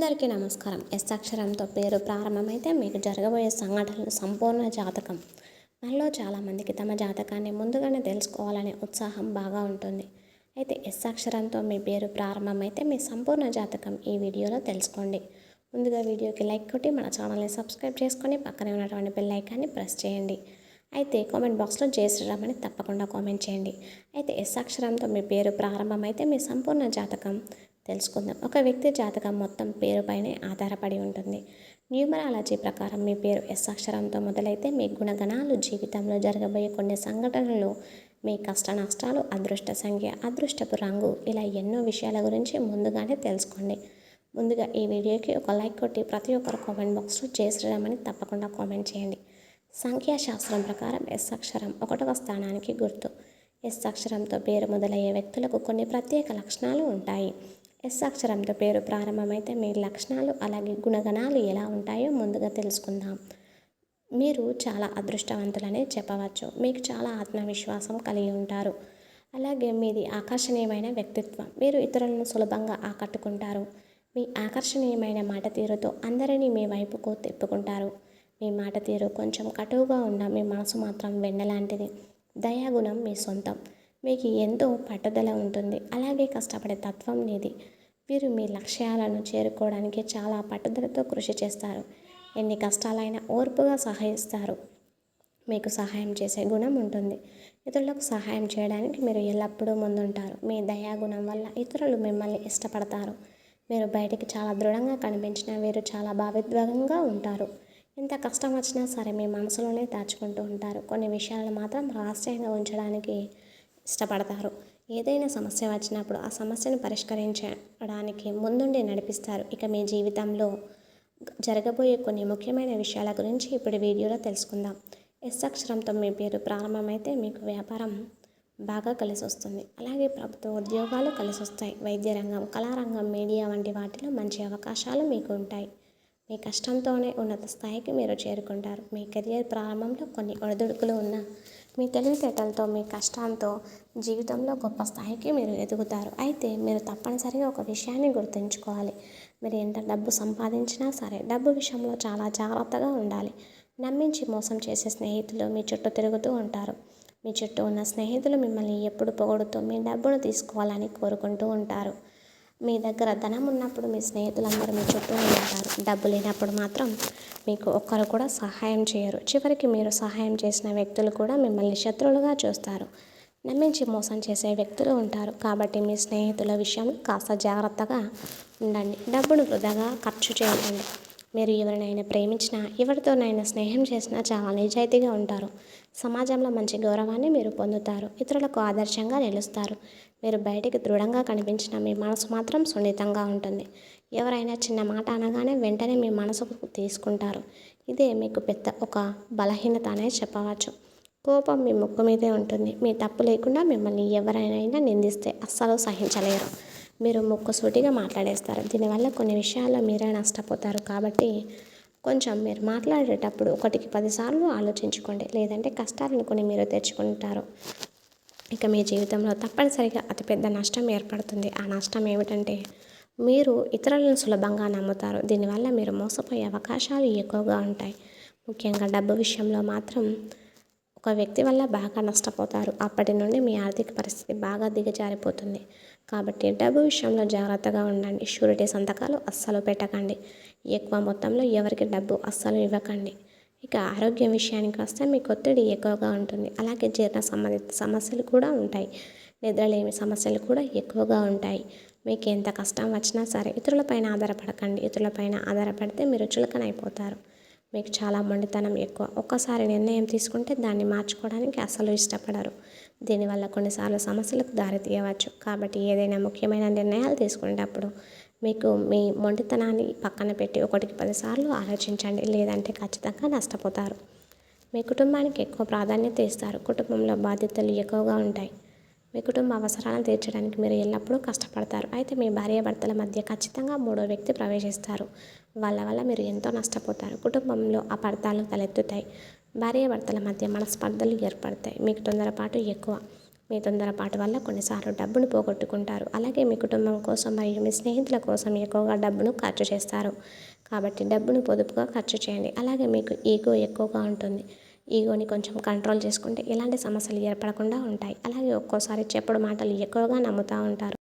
అందరికీ నమస్కారం. ఎస్ అక్షరంతో పేరు ప్రారంభమైతే మీకు జరగబోయే సంఘటనలు సంపూర్ణ జాతకం. మనలో చాలామందికి తమ జాతకాన్ని ముందుగానే తెలుసుకోవాలనే ఉత్సాహం బాగా ఉంటుంది. అయితే ఎస్ అక్షరంతో మీ పేరు ప్రారంభమైతే మీ సంపూర్ణ జాతకం ఈ వీడియోలో తెలుసుకోండి. ముందుగా వీడియోకి లైక్ కొట్టి మన ఛానల్ని సబ్స్క్రైబ్ చేసుకొని పక్కనే ఉన్నటువంటి బెల్ ఐకాన్ని ప్రెస్ చేయండి. అయితే కామెంట్ బాక్స్లో జై శ్రీరామ్ అని తప్పకుండా కామెంట్ చేయండి. అయితే ఎస్ అక్షరంతో మీ పేరు ప్రారంభమైతే మీ సంపూర్ణ జాతకం తెలుసుకుందాం. ఒక వ్యక్తి జాతకం మొత్తం పేరుపైనే ఆధారపడి ఉంటుంది. న్యూమరాలజీ ప్రకారం మీ పేరు ఎస్ అక్షరంతో మొదలైతే మీ గుణగణాలు జీవితంలో జరగబోయే కొన్ని సంఘటనలు మీ కష్ట నష్టాలు అదృష్ట సంఖ్య అదృష్టపు రంగు ఇలా ఎన్నో విషయాల గురించి ముందుగానే తెలుసుకోండి. ముందుగా ఈ వీడియోకి ఒక లైక్ కొట్టి ప్రతి ఒక్కరు కామెంట్ బాక్స్లో చేసిరామని తప్పకుండా కామెంట్ చేయండి. సంఖ్యాశాస్త్రం ప్రకారం ఎస్ అక్షరం ఒకటవ స్థానానికి గుర్తు. ఎస్ అక్షరంతో పేరు మొదలయ్యే వ్యక్తులకు కొన్ని ప్రత్యేక లక్షణాలు ఉంటాయి. ఎస్ అక్షరంతో పేరు ప్రారంభమైతే మీ లక్షణాలు అలాగే గుణగణాలు ఎలా ఉంటాయో ముందుగా తెలుసుకుందాం. మీరు చాలా అదృష్టవంతులనే చెప్పవచ్చు. మీకు చాలా ఆత్మవిశ్వాసం కలిగి ఉంటారు. అలాగే మీది ఆకర్షణీయమైన వ్యక్తిత్వం. మీరు ఇతరులను సులభంగా ఆకట్టుకుంటారు. మీ ఆకర్షణీయమైన మాట తీరుతో అందరినీ మీ వైపుకు తిప్పుకుంటారు. మీ మాట తీరు కొంచెం కటువుగా ఉన్న మీ మనసు మాత్రం వెన్నలాంటిది. దయాగుణం మీ సొంతం. మీకు ఎంతో పట్టుదల ఉంటుంది. అలాగే కష్టపడే తత్వం నీది. వీరు మీ లక్ష్యాలను చేరుకోవడానికి చాలా పట్టుదలతో కృషి చేస్తారు. ఎన్ని కష్టాలైనా ఓర్పుగా సహాయిస్తారు. మీకు సహాయం చేసే గుణం ఉంటుంది. ఇతరులకు సహాయం చేయడానికి మీరు ఎల్లప్పుడూ ముందుంటారు. మీ దయాగుణం వల్ల ఇతరులు మిమ్మల్ని ఇష్టపడతారు. మీరు బయటికి చాలా దృఢంగా కనిపించినా వీరు చాలా భావిద్వేగంగా ఉంటారు. ఎంత కష్టం వచ్చినా సరే మీ మనసులోనే దాచుకుంటూ ఉంటారు. కొన్ని విషయాలను మాత్రం రహస్యంగా ఉంచడానికి ఇష్టపడతారు ఏదైనా సమస్య వచ్చినప్పుడు ఆ సమస్యను పరిష్కరించడానికి ముందుండి నడిపిస్తారు. ఇక మీ జీవితంలో జరగబోయే కొన్ని ముఖ్యమైన విషయాల గురించి ఇప్పుడు వీడియోలో తెలుసుకుందాం. ఎస్ అక్షరంతో మీ పేరు ప్రారంభమైతే మీకు వ్యాపారం బాగా కలిసి వస్తుంది అలాగే ప్రభుత్వ ఉద్యోగాలు కలిసి వస్తాయి వైద్య రంగం కళారంగం మీడియా వంటి వాటిలో మంచి అవకాశాలు మీకు ఉంటాయి. మీ కష్టంతోనే ఉన్నత స్థాయికి మీరు చేరుకుంటారు. మీ కెరియర్ ప్రారంభంలో కొన్ని ఒడిదుడుకులు ఉన్న మీ తెలివితేటలతో మీ కష్టంతో జీవితంలో గొప్ప స్థాయికి మీరు ఎదుగుతారు. అయితే మీరు తప్పనిసరిగా ఒక విషయాన్ని గుర్తుంచుకోవాలి. మీరు ఎంత డబ్బు సంపాదించినా సరే డబ్బు విషయంలో చాలా జాగ్రత్తగా ఉండాలి. నమ్మించి మోసం చేసే స్నేహితులు మీ చుట్టూ తిరుగుతూ ఉంటారు. మీ చుట్టూ ఉన్న స్నేహితులు మిమ్మల్ని ఎప్పుడు పొగడుతూ మీ డబ్బును తీసుకోవాలని కోరుకుంటూ ఉంటారు. మీ దగ్గర ధనం ఉన్నప్పుడు మీ స్నేహితులందరూ మీ చుట్టూ ఉంటారు. డబ్బు లేనప్పుడు మాత్రం మీకు ఒక్కరు కూడా సహాయం చేయరు. చివరికి మీరు సహాయం చేసిన వ్యక్తులు కూడా మిమ్మల్ని శత్రువులుగా చూస్తారు. నమ్మించి మోసం చేసే వ్యక్తులు ఉంటారు. కాబట్టి మీ స్నేహితుల విషయంలో కాస్త జాగ్రత్తగా ఉండండి. డబ్బును వృధాగా ఖర్చు చేయకండి. మీరు ఎవరినైనా ప్రేమించినా ఎవరితోనైనా స్నేహం చేసినా చాలా నిజాయితీగా ఉంటారు. సమాజంలో మంచి గౌరవాన్ని మీరు పొందుతారు. ఇతరులకు ఆదర్శంగా నిలుస్తారు. మీరు బయటికి దృఢంగా కనిపించిన మీ మనసు మాత్రం సున్నితంగా ఉంటుంది. ఎవరైనా చిన్న మాట అనగానే వెంటనే మీ మనసుకు తీసుకుంటారు. ఇదే మీకు పెద్ద ఒక బలహీనత అనేది చెప్పవచ్చు. కోపం మీ ముక్కు మీదే ఉంటుంది. మీ తప్పు లేకుండా మిమ్మల్ని ఎవరైనా నిందిస్తే అస్సలు సహించలేరు. మీరు ముక్కుసూటిగా మాట్లాడేస్తారు. దీనివల్ల కొన్ని విషయాల్లో మీరే నష్టపోతారు. కాబట్టి కొంచెం మీరు మాట్లాడేటప్పుడు ఒకటికి పదిసార్లు ఆలోచించుకోండి. లేదంటే కష్టాలను కొన్ని మీరు తెచ్చుకుంటారు. ఇక మీ జీవితంలో తప్పనిసరిగా అతిపెద్ద నష్టం ఏర్పడుతుంది. ఆ నష్టం ఏమిటంటే మీరు ఇతరులను సులభంగా నమ్ముతారు. దీనివల్ల మీరు మోసపోయే అవకాశాలు ఎక్కువగా ఉంటాయి. ముఖ్యంగా డబ్బు విషయంలో మాత్రం ఒక వ్యక్తి వల్ల బాగా నష్టపోతారు. అప్పటి నుండి మీ ఆర్థిక పరిస్థితి బాగా దిగజారిపోతుంది. కాబట్టి డబ్బు విషయంలో జాగ్రత్తగా ఉండండి. షూరిటీ సంతకాలు అస్సలు పెట్టకండి. ఎక్కువ మొత్తంలో ఎవరికి డబ్బు అస్సలు ఇవ్వకండి. ఇక ఆరోగ్యం విషయానికి వస్తే మీకు ఒత్తిడి ఎక్కువగా ఉంటుంది. అలాగే జీర్ణ సంబంధిత సమస్యలు కూడా ఉంటాయి. నిద్రలేమి సమస్యలు కూడా ఎక్కువగా ఉంటాయి. మీకు ఎంత కష్టం వచ్చినా సరే ఇతరులపైన ఆధారపడకండి. ఇతరులపైన ఆధారపడితే మీరు చులకన అయిపోతారు మీకు చాలా మొండితనం ఎక్కువ. ఒక్కసారి నిర్ణయం తీసుకుంటే దాన్ని మార్చుకోవడానికి అసలు ఇష్టపడరు. దీనివల్ల కొన్నిసార్లు సమస్యలకు దారి తీయవచ్చు. కాబట్టి ఏదైనా ముఖ్యమైన నిర్ణయాలు తీసుకునేటప్పుడు మీకు మీ మొండితనాన్ని పక్కన పెట్టి ఒకటికి పదిసార్లు ఆలోచించండి. లేదంటే ఖచ్చితంగా నష్టపోతారు. మీ కుటుంబానికి ఎక్కువ ప్రాధాన్యత ఇస్తారు. కుటుంబంలో బాధ్యతలు ఎక్కువగా ఉంటాయి. మీ కుటుంబ అవసరాలను తీర్చడానికి మీరు ఎల్లప్పుడూ కష్టపడతారు. అయితే మీ భార్యాభర్తల మధ్య ఖచ్చితంగా మూడో వ్యక్తి ప్రవేశిస్తారు. వాళ్ళ వల్ల మీరు ఎంతో నష్టపోతారు. కుటుంబంలో అపార్థాలు తలెత్తుతాయి. భార్యాభర్తల మధ్య మనస్పర్ధలు ఏర్పడతాయి. మీకు తొందరపాటు ఎక్కువ. మీ తొందరపాటు వల్ల కొన్నిసార్లు డబ్బును పోగొట్టుకుంటారు. అలాగే మీ కుటుంబం కోసం మరియు మీ స్నేహితుల కోసం ఎక్కువగా డబ్బును ఖర్చు చేస్తారు. కాబట్టి డబ్బును పొదుపుగా ఖర్చు చేయండి. అలాగే మీకు ఈగో ఎక్కువగా ఉంటుంది. ఈగోని కొంచెం కంట్రోల్ చేసుకుంటే ఎలాంటి సమస్యలు ఏర్పడకుండా ఉంటాయి. అలాగే ఒక్కోసారి చెప్పుడు మాటలు ఎక్కువగా నమ్ముతూ ఉంటారు.